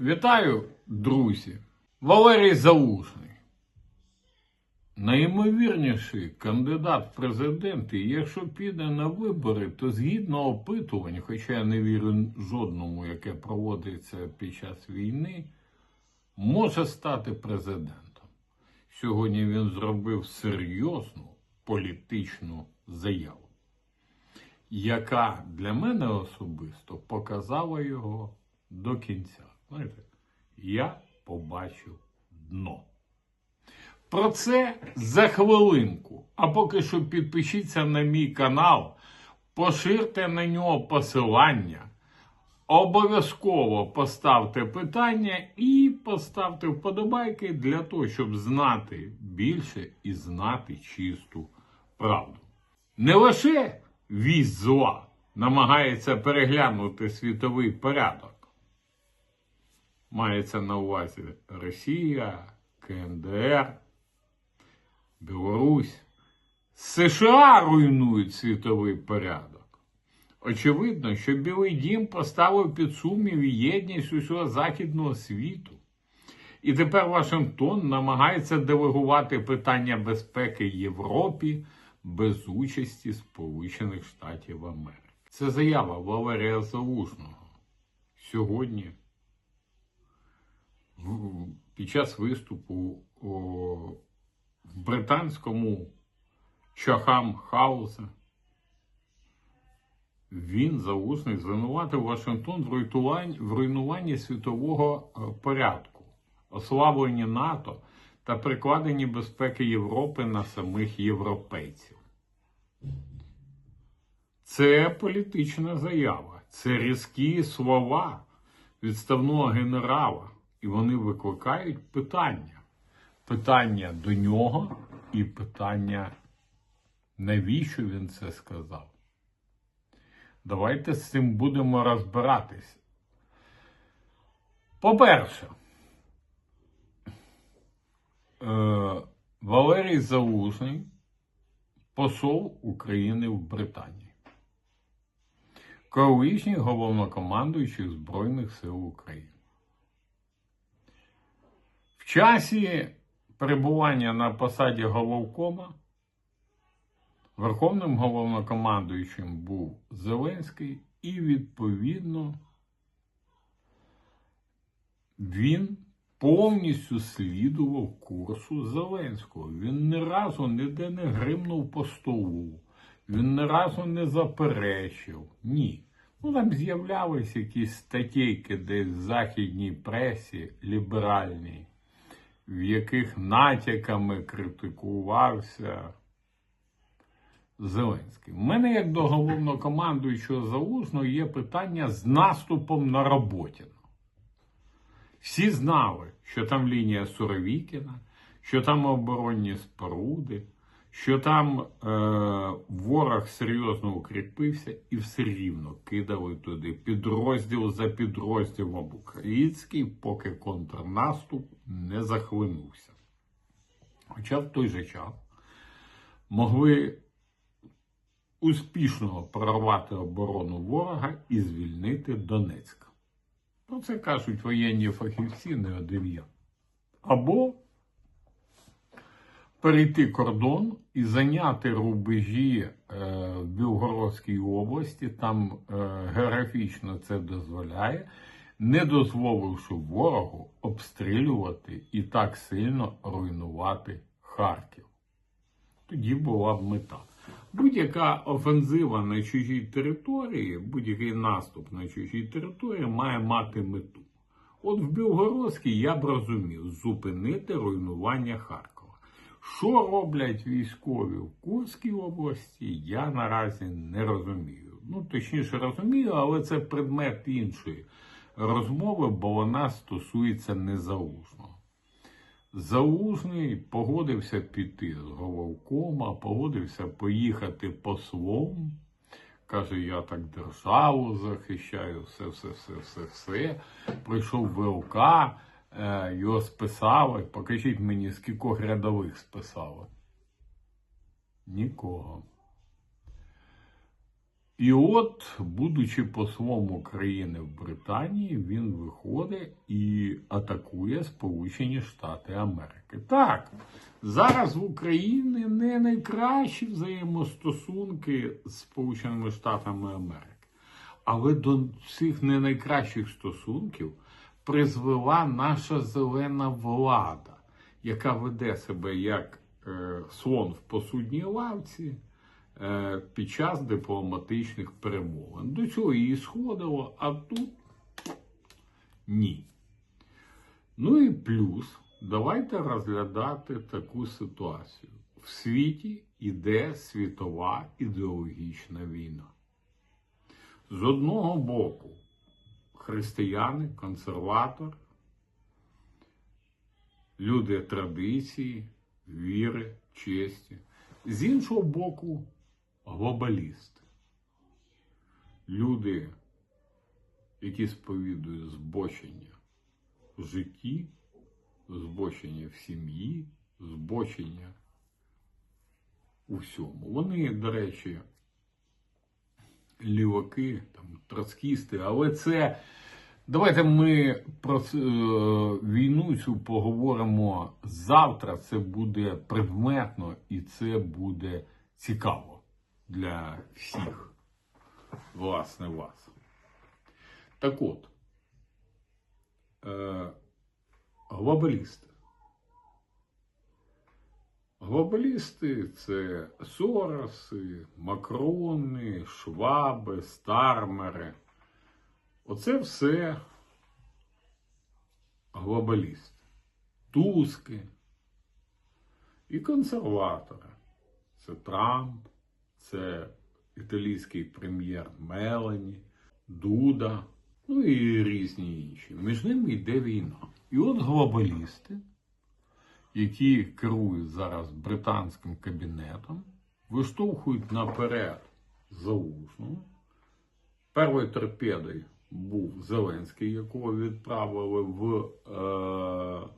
Вітаю, друзі! Валерій Залужний. Найімовірніший кандидат в президенти, якщо піде на вибори, то згідно опитувань, хоча я не вірю жодному, яке проводиться під час війни, може стати президентом. Сьогодні він зробив серйозну політичну заяву, яка для мене особисто показала його до кінця. Знаєте, я побачив дно. Про це за хвилинку. А поки що підпишіться на мій канал, поширте на нього посилання. Обов'язково поставте питання і поставте вподобайки для того, щоб знати більше і знати чисту правду. Не лише вість зла намагається переглянути світовий порядок. Мається на увазі Росія, КНДР, Білорусь. США руйнують світовий порядок. Очевидно, що Білий Дім поставив під сумнів єдність усього західного світу. І тепер Вашингтон намагається делегувати питання безпеки Європі без участі Сполучених Штатів Америки. Це заява Валерія Залужного. Сьогодні під час виступу о, британському Чахам Хауза він залужний звинуватив Вашингтон в руйнуванні світового е, порядку, ослабленні НАТО та прикладенні безпеки Європи на самих європейців. Це політична заява, це різкі слова відставного генерала, і вони викликають питання. Питання до нього і питання, навіщо він це сказав. Давайте з цим будемо розбиратися. По-перше, е, Валерій Залужний посол України в Британії, колишній головнокомандуючий Збройних сил України. Часі перебування на посаді головкома Верховним головнокомандуючим був Зеленський, і відповідно він повністю слідував курсу Зеленського. Він ні разу ніде не гримнув по столу, він ні разу не заперечив. Ні. Ну там з'являлись якісь статейки десь в західній пресі ліберальній, в яких натяками критикувався. Зеленський. У мене, як до головнокомандуючого залужного, є питання з наступом на Роботіна. Всі знали, що там лінія Суровікіна, що там оборонні споруди, що там е, ворог серйозно укріпився і все рівно кидали туди підрозділ за підрозділом український, поки контрнаступ не захлинувся. Хоча в той же час могли успішно прорвати оборону ворога і звільнити Донецьк. Про це кажуть воєнні фахівці, не один я. Або перейти кордон і зайняти рубежі е, в Білгородській області, там е, географічно це дозволяє, не дозволивши ворогу обстрілювати і так сильно руйнувати Харків. Тоді була б мета. Будь-яка офензива на чужій території, будь-який наступ на чужій території має мати мету. От в Білгородській я б розумів зупинити руйнування Харкова. Що роблять військові в Курській області, я наразі не розумію. Ну, точніше розумію, але це предмет іншої розмови, бо вона стосується незалужного. Залужний погодився піти з головкома, погодився поїхати послом. Каже, я так державу захищаю, все, все, все, все, все. Прийшов ВЛК, його списали. Покажіть мені, скількох рядових списали. Нікого. І от, будучи послом України в Британії, він виходить і атакує Сполучені Штати Америки. Так, зараз в Україні не найкращі взаємостосунки з Сполученими Штатами Америки. Але до цих не найкращих стосунків призвела наша зелена влада, яка веде себе як е, слон в посудній лавці е, під час дипломатичних перемовин. До цього її сходило, а тут ні. Ну і плюс, давайте розглядати таку ситуацію. В світі йде світова ідеологічна війна. З одного боку, християни, консерватор, люди традиції, віри, честі. З іншого боку, глобалісти. Люди, які сповідують збочення в житті, збочення в сім'ї, збочення у всьому. Вони, до речі, ліваки, там, троцкісти, але це. Давайте ми про е, війну цю поговоримо завтра. Це буде предметно і це буде цікаво для всіх, власне, вас. Так от, е, глобалісти. Глобалісти це Сороси, Макрони, Шваби, Стармери. Оце все глобалісти. Туски і консерватори. Це Трамп, це італійський прем'єр Мелані, Дуда, ну і різні інші. Між ними йде війна. І от глобалісти які керують зараз британським кабінетом, виштовхують наперед залужного. Першою торпедою був Зеленський, якого відправили в е,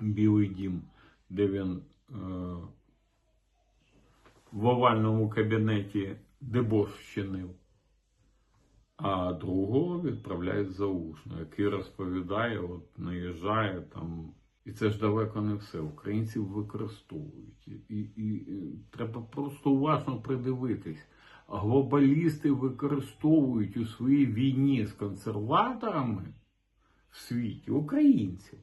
Білий Дім, де він е, в овальному кабінеті дебош вчинив. А другого відправляють за залужно, який розповідає, от наїжджає там. І це ж далеко не все. Українців використовують. І, і, і треба просто уважно придивитись. Глобалісти використовують у своїй війні з консерваторами в світі українців.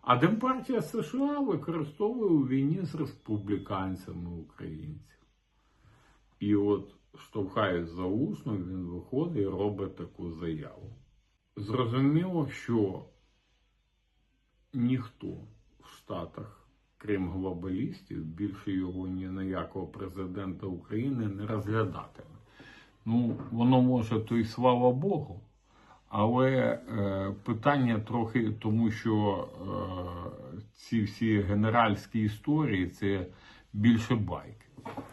А Демпартія США використовує у війні з республіканцями українців. І от штовхає за усно, він виходить і робить таку заяву. Зрозуміло, що ніхто в Штатах, крім глобалістів, більше його ні на якого президента України не розглядатиме. Ну, воно може, то й слава Богу. Але е, питання трохи, тому що е, ці всі генеральські історії це більше байки.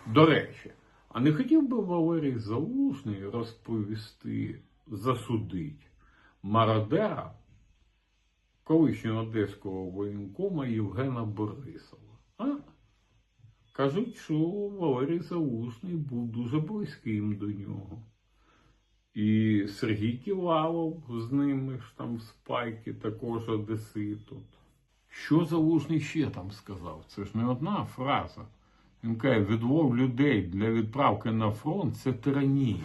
До речі, а не хотів би Валерій Залужний розповісти, засудить мародера колишнього одеського воєнкома Євгена Борисова. А? Кажуть, що Валерій Залужний був дуже близьким до нього. І Сергій Ківалов з ними ж там в спайки також одесит. тут. Що Залужний ще там сказав? Це ж не одна фраза. Він каже, відлов людей для відправки на фронт це тиранія.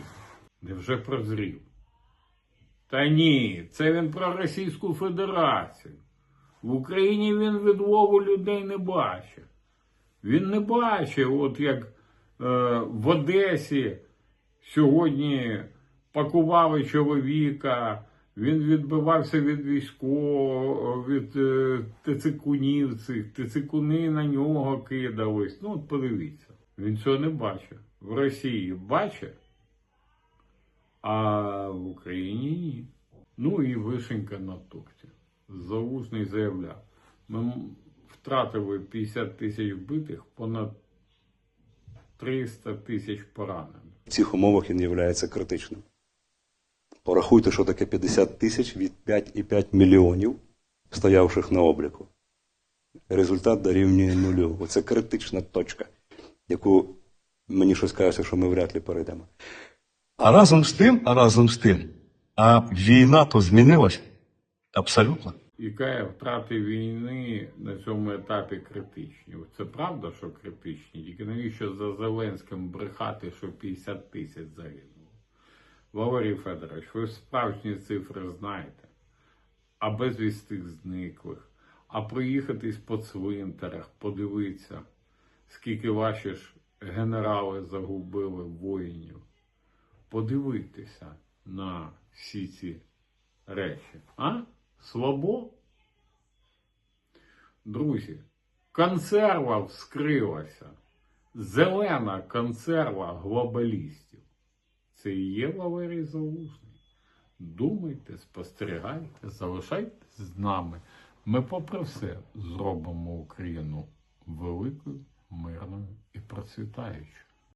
Невже прозрів? Та ні, це він про Російську Федерацію. В Україні він відлову людей не бачить. Він не бачить, от як е, в Одесі сьогодні пакували чоловіка, він відбивався від військового, від е, тицикунів цих, тицикуни на нього кидались. Ну, от подивіться, він цього не бачить. В Росії бачить, а в Україні ні. Ну і вишенька на торті. Залужний заявляв, ми втратили 50 тисяч вбитих, понад 300 тисяч поранених. В цих умовах він є критичним. Порахуйте, що таке 50 тисяч від 5,5 мільйонів, стоявших на обліку. Результат дорівнює нулю. Оце критична точка, яку мені щось кажеться, що ми вряд ли перейдемо. А разом з тим, а разом з тим, а війна то змінилась абсолютно. Каже, втрати війни на цьому етапі критичні. Це правда, що критичні? Тільки навіщо за Зеленським брехати, що 50 тисяч загинуло? Валерій Федорович, ви справжні цифри знаєте, а безвістих зниклих, а проїхатись по цвинтарах, подивитися, скільки ваші ж генерали загубили воїнів. Подивитися на всі ці речі. А? Слабо? Друзі, консерва вскрилася. Зелена консерва глобалістів. Це і є Валерій Залужний. Думайте, спостерігайте, залишайтесь з нами. Ми, попри все, зробимо Україну великою, мирною і процвітаючою.